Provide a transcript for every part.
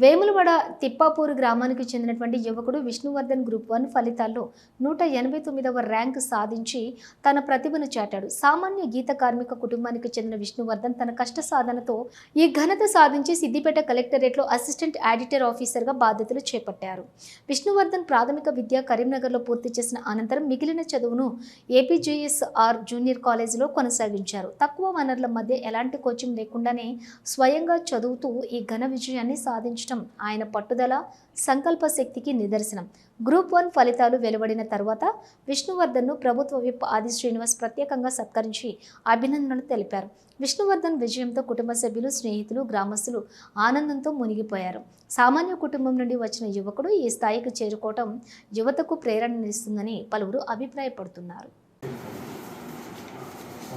వేములవాడ తిప్పాపూర్ గ్రామానికి చెందినటువంటి యువకుడు విష్ణువర్ధన్ గ్రూప్ వన్ ఫలితాల్లో నూట ఎనభై తొమ్మిదవ ర్యాంక్ సాధించి తన ప్రతిభను చాటాడు. సామాన్య గీత కార్మిక కుటుంబానికి చెందిన విష్ణువర్ధన్ తన కష్ట సాధనతో ఈ ఘనత సాధించి సిద్దిపేట కలెక్టరేట్లో అసిస్టెంట్ ఆడిటర్ ఆఫీసర్గా బాధ్యతలు చేపట్టారు. విష్ణువర్ధన్ ప్రాథమిక విద్య కరీంనగర్లో పూర్తి చేసిన అనంతరం మిగిలిన చదువును ఏపీజేఎస్ఆర్ జూనియర్ కాలేజీలో కొనసాగించారు. తక్కువ వనరుల మధ్య ఎలాంటి కోచింగ్ లేకుండానే స్వయంగా చదువుతూ ఈ ఘన విజయాన్ని సాధించడం ఆయన పట్టుదల సంకల్ప శక్తికి నిదర్శనం. గ్రూప్ వన్ ఫలితాలు వెలువడిన తర్వాత విష్ణువర్ధన్ను ప్రభుత్వ విప్ ఆది శ్రీనివాస్ ప్రత్యేకంగా సత్కరించి అభినందనలు తెలిపారు. విష్ణువర్ధన్ విజయంతో కుటుంబ సభ్యులు స్నేహితులు గ్రామస్తులు ఆనందంతో మునిగిపోయారు. సామాన్య కుటుంబం నుండి వచ్చిన యువకుడు ఈ స్థాయికి చేరుకోవటం యువతకు ప్రేరణనిస్తుందని పలువురు అభిప్రాయపడుతున్నారు.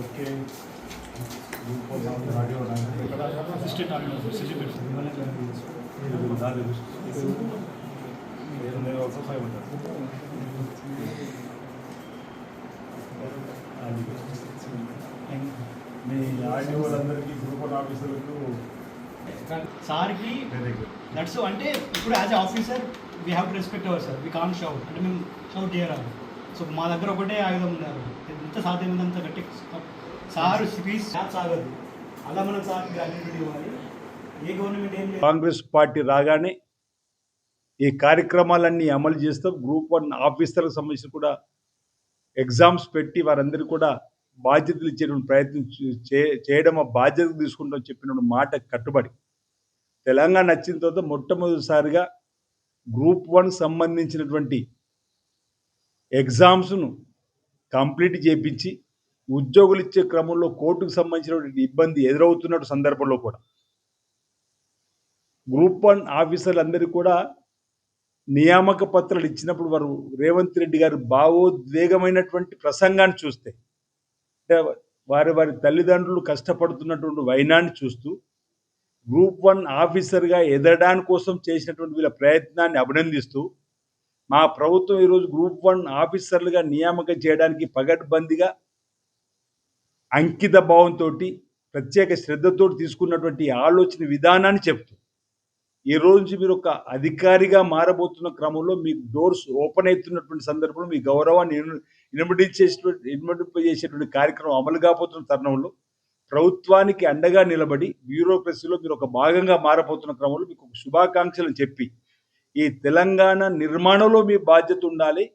ఓకే. మీ గ్రూప్ ఆఫీసర్లకు సార్కి దట్స్ అంటే ఇప్పుడు as officer we have to respect our sir we can shout అంటే మేము షౌట్ చేయరాదు. సో మా దగ్గర ఒకటే ఆయుధం ఉన్నారు. ఎంత సాధ్యమైనంత గట్టి. సార్ స్పీచ్ సాగదు అలా మనం సార్ గ్రాడ్యుయేట్ ఇవ్వాలి కాంగ్రెస్ పార్టీ రాగానే ఈ కార్యక్రమాలన్నీ అమలు చేస్తూ గ్రూప్ వన్ ఆఫీసర్లకు సంబంధించి కూడా ఎగ్జామ్స్ పెట్టి వారందరికీ కూడా బాధ్యతలు ఇచ్చేటువంటి ప్రయత్నం చే- చేయడం ఆ బాధ్యత తీసుకుంటాం చెప్పిన మాట కట్టుబడి తెలంగాణ వచ్చిన తర్వాత మొట్టమొదటిసారిగా గ్రూప్ వన్ సంబంధించినటువంటి ఎగ్జామ్స్ను కంప్లీట్ చేపించి ఉద్యోగులు ఇచ్చే క్రమంలో కోర్టుకు సంబంధించినటువంటి ఇబ్బంది ఎదురవుతున్న సందర్భంలో కూడా గ్రూప్ వన్ ఆఫీసర్లందరికీ కూడా నియామక పత్రాలు ఇచ్చినప్పుడు వారు రేవంత్ రెడ్డి గారు భావోద్వేగమైనటువంటి ప్రసంగాన్ని చూస్తే అంటే వారి వారి తల్లిదండ్రులు కష్టపడుతున్నటువంటి వైనాన్ని చూస్తూ గ్రూప్ వన్ ఆఫీసర్గా ఎదగడానికి కోసం చేసినటువంటి వీళ్ళ ప్రయత్నాన్ని అభినందిస్తూ మా ప్రభుత్వం ఈరోజు గ్రూప్ వన్ ఆఫీసర్లుగా నియామకం చేయడానికి పగడ్బందీగా అంకిత భావంతో ప్రత్యేక శ్రద్ధతో తీసుకున్నటువంటి ఆలోచన విధానాన్ని చెప్తూ ఈ రోజు నుంచి మీరు ఒక అధికారిగా మారబోతున్న క్రమంలో మీకు డోర్స్ ఓపెన్ అవుతున్నటువంటి సందర్భంలో మీ గౌరవాన్ని ఇనుమడించేటువంటి ఇనుమడింపజేసేటువంటి కార్యక్రమం అమలు కాబోతున్న తరుణంలో ప్రభుత్వానికి అండగా నిలబడి బ్యూరోక్రసీలో మీరు ఒక భాగంగా మారబోతున్న క్రమంలో మీకు ఒక శుభాకాంక్షలు చెప్పి ఈ తెలంగాణ నిర్మాణంలో మీ బాధ్యత ఉండాలి.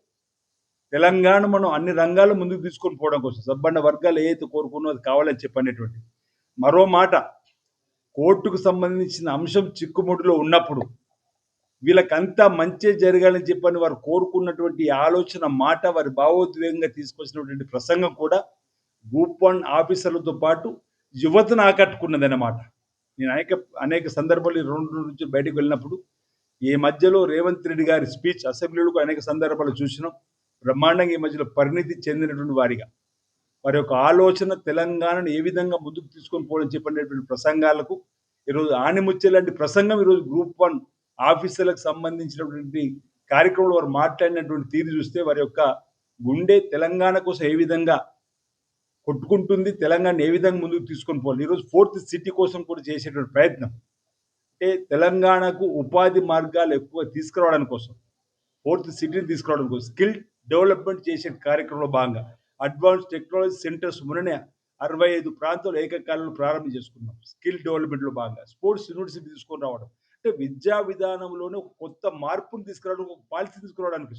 తెలంగాణ మనం అన్ని రంగాలు ముందుకు తీసుకొని పోవడం కోసం. సబ్బండ వర్గాలు ఏదైతే కోరుకున్నో అది కావాలని చెప్పనేటువంటి మరో మాట కోర్టుకు సంబంధించిన అంశం చిక్కుముడిలో ఉన్నప్పుడు వీళ్ళకంతా మంచి జరగాలని చెప్పని వారు కోరుకున్నటువంటి ఆలోచన మాట వారి భావోద్వేగంగా తీసుకొచ్చినటువంటి ప్రసంగం కూడా గూపన్ ఆఫీసర్లతో పాటు యువతను ఆకట్టుకున్నది అన్నమాట నేను అనేక అనేక సందర్భాలు రెండు నుంచి బయటకు వెళ్ళినప్పుడు ఈ మధ్యలో రేవంత్ రెడ్డి గారి స్పీచ్ అసెంబ్లీలో అనేక సందర్భాలు చూసినాం. బ్రహ్మాండంగా ఈ మధ్యలో పరిణితి చెందినటువంటి వారిగా. వారి యొక్క ఆలోచన తెలంగాణను ఏ విధంగా ముందుకు తీసుకొని పోవడం చెప్పినటువంటి ప్రసంగాలకు ఈరోజు ఆనిముచ్చే లాంటి ప్రసంగం ఈరోజు గ్రూప్ వన్ ఆఫీసర్లకు సంబంధించినటువంటి కార్యక్రమంలో వారు మాట్లాడినటువంటి తీరు చూస్తే వారి యొక్క గుండె తెలంగాణ కోసం ఏ విధంగా కొట్టుకుంటుంది తెలంగాణ ఏ విధంగా ముందుకు తీసుకొని పోవాలి? ఈరోజు ఫోర్త్ సిటీ కోసం కూడా చేసేటువంటి ప్రయత్నం. అంటే తెలంగాణకు ఉపాధి మార్గాలు ఎక్కువ తీసుకురావడానికి కోసం ఫోర్త్ సిటీని తీసుకురావడం కోసం స్కిల్ డెవలప్మెంట్ చేసే కార్యక్రమంలో భాగంగా. అడ్వాన్స్ టెక్నాలజీ సెంటర్స్ మొన్ననే అరవై ఐదు ప్రాంతాలు ఏకకాలంలో ప్రారంభం చేసుకున్నాం. స్కిల్ డెవలప్మెంట్లో భాగంగా స్పోర్ట్స్ యూనివర్సిటీ తీసుకొని రావడం. అంటే విద్యా విధానంలోనే ఒక కొత్త మార్పును తీసుకురావడం ఒక పాలసీ తీసుకురావడానికి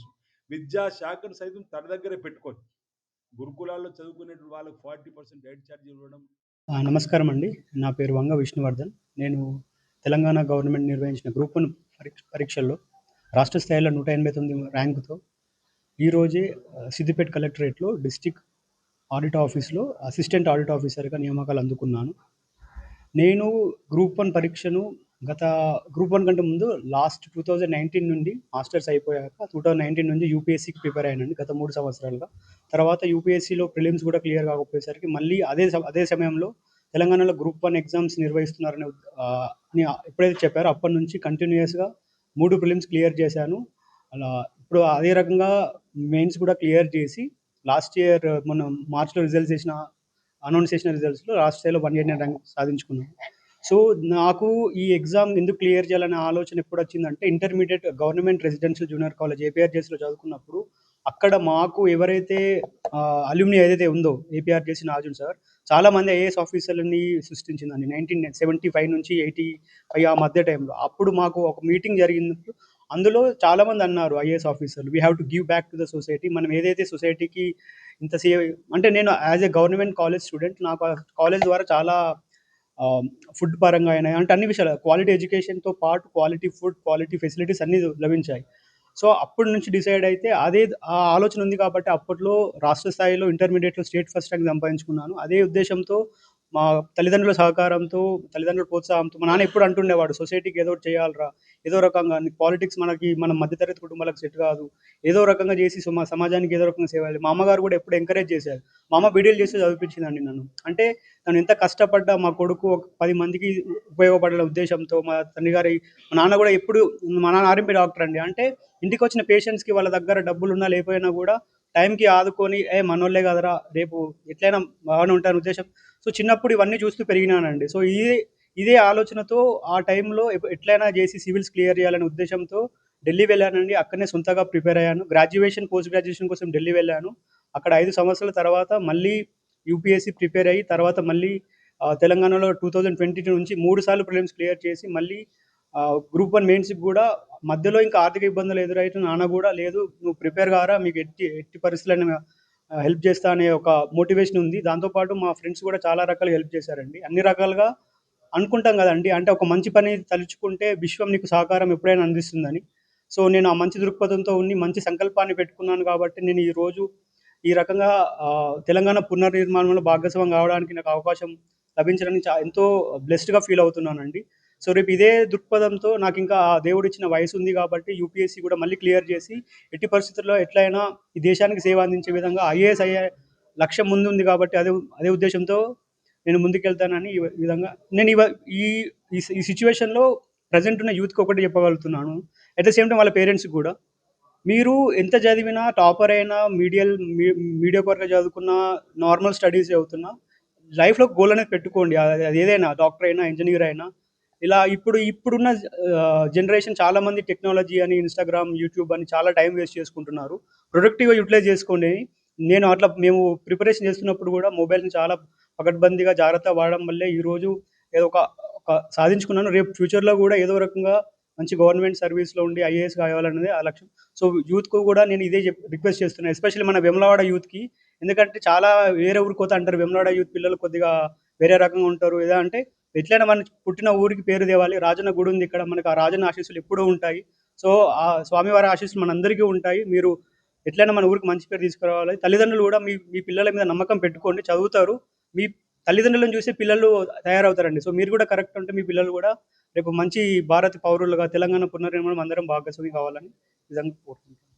విద్యా శాఖను సైతం తన దగ్గరే పెట్టుకోవచ్చు. గురుకులాల్లో చదువుకునే వాళ్ళకి ఫార్టీ పర్సెంట్ డైట్ ఛార్జ్ ఇవ్వడం. నమస్కారం అండి. నా పేరు వంగ విష్ణువర్ధన్. నేను తెలంగాణ గవర్నమెంట్ నిర్వహించిన గ్రూప్ వన్ పరీక్ష పరీక్షల్లో రాష్ట్ర స్థాయిలో నూట ఎనభై తొమ్మిది ర్యాంకుతో ఈరోజే సిద్దిపేట కలెక్టరేట్లో డిస్టిక్ ఆడిట్ ఆఫీస్లో అసిస్టెంట్ ఆడిట్ ఆఫీసర్గా నియామకాలు అందుకున్నాను. నేను గ్రూప్ వన్ పరీక్షను గత గ్రూప్ వన్ కంటే ముందు లాస్ట్ టూ థౌజండ్ నైన్టీన్ నుండి మాస్టర్స్ అయిపోయాక టూ థౌజండ్ నైన్టీన్ నుంచి యూపీఎస్సీకి ప్రిపేర్ అయ్యానండి గత మూడు సంవత్సరాలుగా. తర్వాత యూపీఎస్సీలో ప్రిలిమ్స్ కూడా క్లియర్ కాకపోయేసరికి మళ్ళీ అదే అదే సమయంలో తెలంగాణలో గ్రూప్ వన్ ఎగ్జామ్స్ నిర్వహిస్తున్నారని అని ఎప్పుడైతే చెప్పారో అప్పటి నుంచి కంటిన్యూస్గా మూడు ప్రిలిమ్స్ క్లియర్ చేశాను. అలా ఇప్పుడు అదే రకంగా మెయిన్స్ కూడా క్లియర్ చేసి లాస్ట్ ఇయర్ మనం మార్చ్లో రిజల్ట్స్ చేసిన అనౌన్స్ చేసిన రిజల్ట్స్లో లాస్ట్ స్థాయిలో వన్ ఇయర్ ర్యాంక్ సాధించుకున్నాను. సో నాకు ఈ ఎగ్జామ్ ఎందుకు క్లియర్ చేయాలనే ఆలోచన ఎప్పుడు వచ్చిందంటే intermediate government residential junior college ఏపీఆర్జేసీలో చదువుకున్నప్పుడు అక్కడ మాకు ఎవరైతే అల్యూమిని ఏదైతే ఉందో ఏపీఆర్జేసీ నాజున్ సార్ చాలా మంది ఐఏఎస్ ఆఫీసర్లని సృష్టించిందండి. నైన్టీన్ సెవెంటీ ఫైవ్ నుంచి ఎయిటీ ఫైవ్ ఆ మధ్య టైంలో. అప్పుడు మాకు ఒక మీటింగ్ జరిగినప్పుడు అందులో చాలామంది అన్నారు ఐఏఎస్ ఆఫీసర్లు we have to give back to the society మనం ఏదైతే సొసైటీకి ఇంత సేవ్ అంటే నేను as a government college student నాకు కాలేజ్ ద్వారా చాలా ఫుడ్ పరంగా అయినా అంటే అన్ని విషయాలు క్వాలిటీ ఎడ్యుకేషన్తో పాటు క్వాలిటీ ఫుడ్ క్వాలిటీ ఫెసిలిటీస్ అన్నీ లభించాయి. సో అప్పటి నుంచి డిసైడ్ అయితే అదే ఆ ఆలోచన ఉంది కాబట్టి అప్పట్లో రాష్ట్ర స్థాయిలో ఇంటర్మీడియట్లో స్టేట్ ఫస్ట్ ర్యాంక్ సంపాదించుకున్నాను. అదే ఉద్దేశంతో మా తల్లిదండ్రుల సహకారంతో తల్లిదండ్రుల ప్రోత్సాహంతో మా నాన్న ఎప్పుడు అంటుండేవాడు సొసైటీకి ఏదో ఒకటి చేయాలరా. ఏదో రకంగా పాలిటిక్స్ మనకి మన మధ్యతరగతి కుటుంబాలకు సెట్ కాదు. ఏదో రకంగా చేసి మా సమాజానికి ఏదో రకంగా సేవ చేయాలి. మా అమ్మగారు కూడా ఎప్పుడు ఎంకరేజ్ చేశారు. మా అమ్మ బీడీలు చేసి చదివించిందండి నన్ను. అంటే తను ఎంత కష్టపడ్డా మా కొడుకు ఒక పది మందికి ఉపయోగపడే ఉద్దేశంతో మా తండ్రి గారి మా నాన్న కూడా ఎప్పుడు మా నాన్న ఆర్ఎంపీ డాక్టర్ అండి. అంటే ఇంటికి వచ్చిన పేషెంట్స్కి వాళ్ళ దగ్గర డబ్బులు ఉన్నా లేకపోయినా కూడా టైంకి ఆదుకొని ఏ మనోళ్ళే కదరా రేపు ఎట్లయినా బాగానే ఉంటాను ఉద్దేశం సో చిన్నప్పుడు ఇవన్నీ చూస్తూ పెరిగినానండి. సో ఇదే ఇదే ఆలోచనతో ఆ టైంలో ఎట్లయినా చేసి సివిల్స్ క్లియర్ చేయాలనే ఉద్దేశంతో ఢిల్లీ వెళ్ళానండి. అక్కడనే సొంతగా ప్రిపేర్ అయ్యాను. గ్రాడ్యుయేషన్ పోస్ట్ గ్రాడ్యుయేషన్ కోసం ఢిల్లీ వెళ్ళాను. అక్కడ ఐదు సంవత్సరాల తర్వాత మళ్ళీ యూపీఎస్సీ ప్రిపేర్ అయ్యి తర్వాత మళ్ళీ తెలంగాణలో టూ థౌజండ్ ట్వంటీ టూ నుంచి మూడు సార్లు ప్రిలిమ్స్ క్లియర్ చేసి మళ్ళీ గ్రూప్ వన్ మెయిన్స్కి కూడా మధ్యలో ఇంకా ఆర్థిక ఇబ్బందులు ఎదురైతే నాన్న కూడా లేదు నువ్వు ప్రిపేర్ కారా మీకు ఎట్టి ఎట్టి పరిస్థితులను హెల్ప్ చేస్తా అనే ఒక మోటివేషన్ ఉంది. దాంతోపాటు మా ఫ్రెండ్స్ కూడా చాలా రకాలుగా హెల్ప్ చేశారండి. అన్ని రకాలుగా అనుకుంటాం కదండి. అంటే ఒక మంచి పని తలుచుకుంటే విశ్వం నీకు సహకారం ఎప్పుడైనా అందిస్తుందని. సో నేను ఆ మంచి దృక్పథంతో ఉండి మంచి సంకల్పాన్ని పెట్టుకున్నాను కాబట్టి నేను ఈరోజు ఈ రకంగా తెలంగాణ పునర్నిర్మాణంలో భాగస్వామ్యం కావడానికి నాకు అవకాశం లభించడానికి ఎంతో బ్లెస్డ్గా ఫీల్ అవుతున్నానండి. సో రేపు ఇదే దృక్పథంతో నాకు ఇంకా ఆ దేవుడు ఇచ్చిన వయసు ఉంది కాబట్టి యూపీఎస్సీ కూడా మళ్ళీ క్లియర్ చేసి ఎట్టి పరిస్థితుల్లో ఎట్లయినా ఈ దేశానికి సేవ అందించే విధంగా ఐఏఎస్ అయ్యే లక్ష్యం ముందు ఉంది కాబట్టి అదే అదే ఉద్దేశంతో నేను ముందుకెళ్తానని ఈ విధంగా నేను ఈ ఈ- సిచ్యువేషన్లో ప్రజెంట్ ఉన్న యూత్కి ఒకటి చెప్పగలుగుతున్నాను. అట్ ద సేమ్ టైం వాళ్ళ పేరెంట్స్కి కూడా. మీరు ఎంత చదివినా టాపర్ అయినా మీడియల్ మీడియా కొరగా చదువుకున్నా నార్మల్ స్టడీస్ చదువుతున్నా లైఫ్లో గోల్ అనేది పెట్టుకోండి. అది అది ఏదైనా డాక్టర్ అయినా ఇంజనీర్ అయినా ఇలా ఇప్పుడు ఇప్పుడున్న జనరేషన్ చాలా మంది టెక్నాలజీ అని ఇన్స్టాగ్రామ్ యూట్యూబ్ అని చాలా టైం వేస్ట్ చేసుకుంటున్నారు. ప్రొడక్టివ్గా యూటిలైజ్ చేసుకోండి. నేను అట్లా మేము ప్రిపరేషన్ చేస్తున్నప్పుడు కూడా మొబైల్ని చాలా పకడ్బందీగా జాగ్రత్త వాడడం వల్లే ఈరోజు ఏదో ఒక ఒక సాధించుకున్నాను. రేపు ఫ్యూచర్లో కూడా ఏదో రకంగా మంచి గవర్నమెంట్ సర్వీస్లో ఉండి ఐఏఎస్ కావాలన్నది ఆ లక్ష్యం. సో యూత్కు కూడా నేను ఇదే చెప్ రిక్వెస్ట్ చేస్తున్నాను ఎస్పెషల్లీ మన వెమలవాడ యూత్కి ఎందుకంటే చాలా వేరే ఊరికి పోతా అంటారు. వెమలవాడ యూత్ పిల్లలు కొద్దిగా వేరే రకంగా ఉంటారు. ఏదో అంటే ఎట్లయినా మన పుట్టిన ఊరికి పేరు తేవాలి. రాజన్న గుడి ఉంది ఇక్కడ. మనకు ఆ రాజన్న ఆశీస్సులు ఎప్పుడూ ఉంటాయి. సో ఆ స్వామివారి ఆశీస్సులు మనందరికీ ఉంటాయి. మీరు ఎట్లయినా మన ఊరికి మంచి పేరు తీసుకురావాలి. తల్లిదండ్రులు కూడా మీ మీ పిల్లల మీద నమ్మకం పెట్టుకోండి. చదువుతారు. మీ తల్లిదండ్రులను చూసి పిల్లలు తయారవుతారండి. సో మీరు కూడా కరెక్ట్ ఉంటే మీ పిల్లలు కూడా రేపు మంచి భారత పౌరులుగా తెలంగాణ పునర్నిర్మాణం అందరం భాగస్వామి కావాలని నిజంగా కోరుకుంటున్నాను